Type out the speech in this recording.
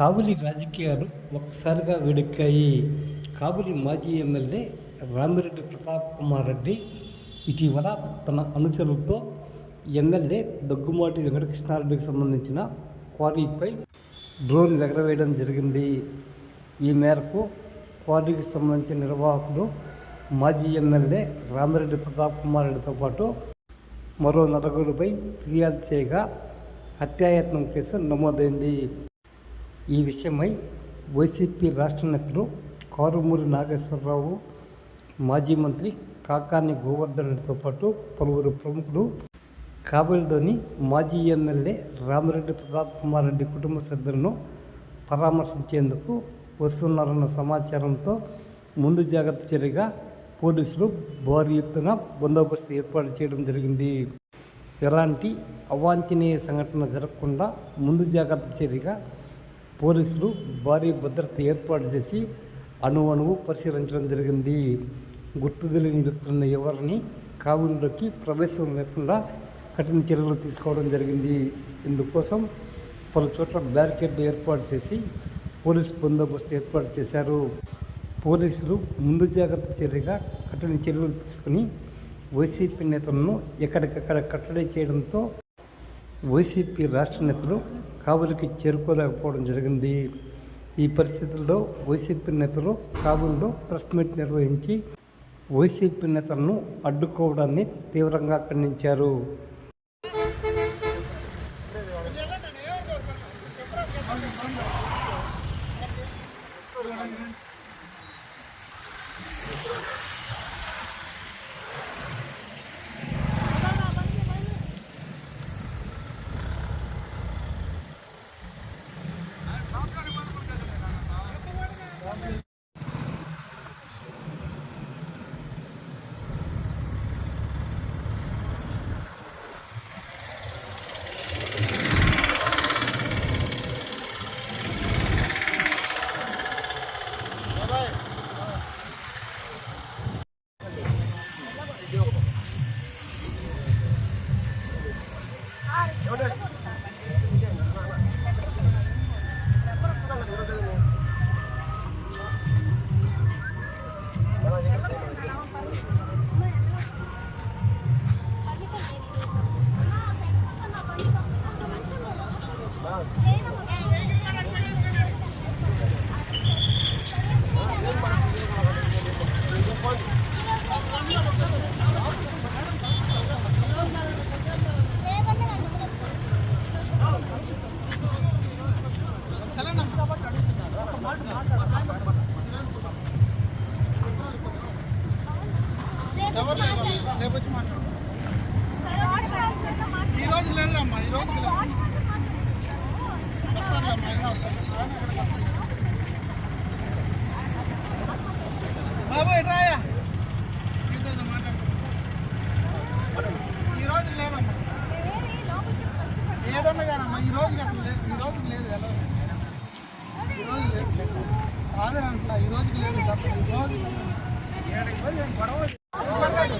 కాబులి రాజకీయాలు ఒక్కసారిగా వేడెక్కాయి. కాబులీ మాజీ ఎమ్మెల్యే రామిరెడ్డి ప్రతాప్ కుమార్ రెడ్డి ఇటీవల తన అనుచరులతో ఎమ్మెల్యే దగ్గుమాటి వెంకటకృష్ణారెడ్డికి సంబంధించిన క్వారీపై డ్రోన్ ఎగరవేయడం జరిగింది. ఈ మేరకు క్వారీకి సంబంధించిన నిర్వాహకులు మాజీ ఎమ్మెల్యే రామిరెడ్డి ప్రతాప్ కుమార్ రెడ్డితో పాటు మరో నలుగురిపై ఫిర్యాదు చేయగా హత్యాయత్నం కేసు నమోదైంది. ఈ విషయమై వైసీపీ రాష్ట్ర నేతలు కారుమూరి నాగేశ్వరరావు మాజీ మంత్రి కాకాని గోవర్ధన్ రెడ్డితో పాటు పలువురు ప్రముఖులు కాబోలులోని మాజీ ఎమ్మెల్యే రామిరెడ్డి ప్రతాప్ కుమార్ రెడ్డి కుటుంబ సభ్యులను పరామర్శించేందుకు వస్తున్నారన్న సమాచారంతో ముందు జాగ్రత్త చర్యగా పోలీసులు భారీ ఎత్తున బందోబస్తు ఏర్పాటు చేయడం జరిగింది. ఎలాంటి అవాంఛనీయ సంఘటన జరగకుండా ముందు జాగ్రత్త చర్యగా పోలీసులు భారీ భద్రత ఏర్పాటు చేసి అణు అణువు పరిశీలించడం జరిగింది. గుర్తు తెలియని వ్యక్తులను ఎవరిని కావుల్లోకి ప్రవేశం లేకుండా కఠిన చర్యలు తీసుకోవడం జరిగింది. ఇందుకోసం పలు చోట్ల బ్యారికేడ్ ఏర్పాటు చేసి పోలీసు బందోబస్తు ఏర్పాటు చేశారు. పోలీసులు ముందు జాగ్రత్త చర్యగా కఠిన చర్యలు తీసుకుని వైసీపీ నేతలను ఎక్కడికక్కడ కట్టడి చేయడంతో వైసీపీ రాష్ట్ర నేతలు కాబులకి చేరుకోలేకపోవడం జరిగింది ఈ పరిస్థితుల్లో వైసీపీ నేతలు కాబూల్లో ప్రెస్ మీట్ నిర్వహించి వైసీపీ నేతలను అడ్డుకోవడాన్ని తీవ్రంగా ఖండించారు Olha aí. ఈ రోజు లేదమ్మా ఈ రోజు లేదు అమ్మా అయినా వస్తాను బాబు ఎట్రాయా ఈ రోజు లేదమ్మా ఏదన్నా కానమ్మా ఈ రోజుకి అసలు లేదు ఈ రోజుకి లేదు ఎలా ఈ రోజు లేదు కాదని అంటున్నా ఈ రోజుకి లేదు అసలు ఈ రోజు గొడవ ಎಷ್ಟು ಮಾತಾಡಿ